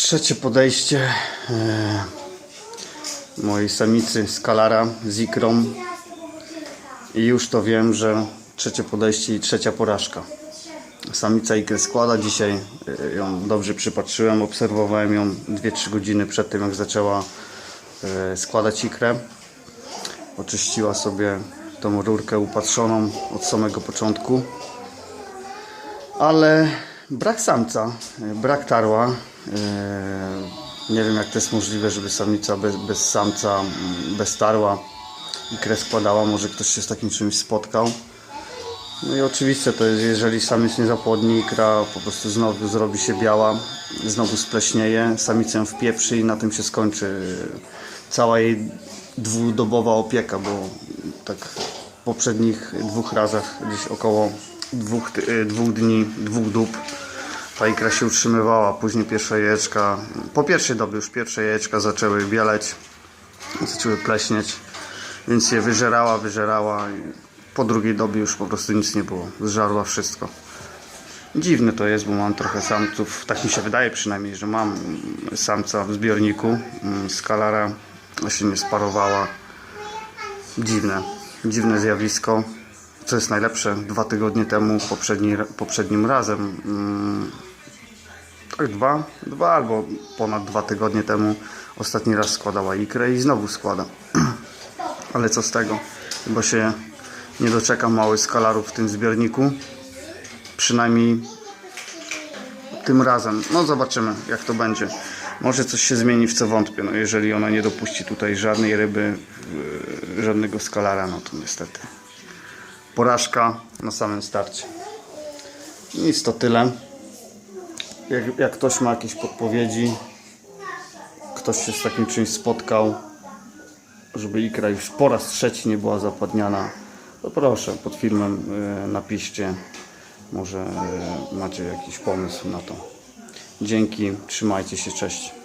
Trzecie podejście e, mojej samicy Skalara z ikrą. I już to wiem, że trzecie podejście i trzecia porażka. Samica ikrę składa. Dzisiaj e, ją dobrze przypatrzyłem, obserwowałem ją 2-3 godziny przed tym, jak zaczęła e, składać ikrę. Oczyściła sobie tą rurkę upatrzoną od samego początku ale brak samca, e, brak tarła. E, Nie wiem jak to jest możliwe, żeby samica bez, bez samca, bez tarła ikrę składała. Może ktoś się z takim czymś spotkał. No i oczywiście to jest, jeżeli samiec nie zapłodni, ikra po prostu znowu zrobi się biała, znowu spleśnieje, samica ją wpieprzy i na tym się skończy cała jej dwudobowa opieka, bo tak w poprzednich dwóch razach gdzieś około dwóch, y, dwóch dni, dwóch dób ta ikra się utrzymywała, później pierwsze jajeczka, po pierwszej dobie już pierwsze jajeczka zaczęły bieleć, zaczęły pleśnieć, więc je wyżerała, wyżerała po drugiej dobie już po prostu nic nie było, zżarła wszystko. Dziwne to jest, bo mam trochę samców, tak mi się wydaje przynajmniej, że mam samca w zbiorniku, mm, skalara się nie sparowała. Dziwne, dziwne zjawisko. Co jest najlepsze, dwa tygodnie temu, poprzedni, poprzednim razem, mm, tak dwa, dwa albo ponad dwa tygodnie temu, ostatni raz składała ikrę i znowu składa. Ale co z tego, bo się nie doczeka mały skalarów w tym zbiorniku. Przynajmniej tym razem. No zobaczymy jak to będzie. Może coś się zmieni w co wątpię. No, jeżeli ona nie dopuści tutaj żadnej ryby, yy, żadnego skalara, no to niestety porażka na samym starcie. Nic to tyle. Jak, jak ktoś ma jakieś podpowiedzi, ktoś się z takim czymś spotkał, żeby ikra już po raz trzeci nie była zapadniana, to proszę pod filmem y, napiszcie. Może y, macie jakiś pomysł na to. Dzięki, trzymajcie się, cześć.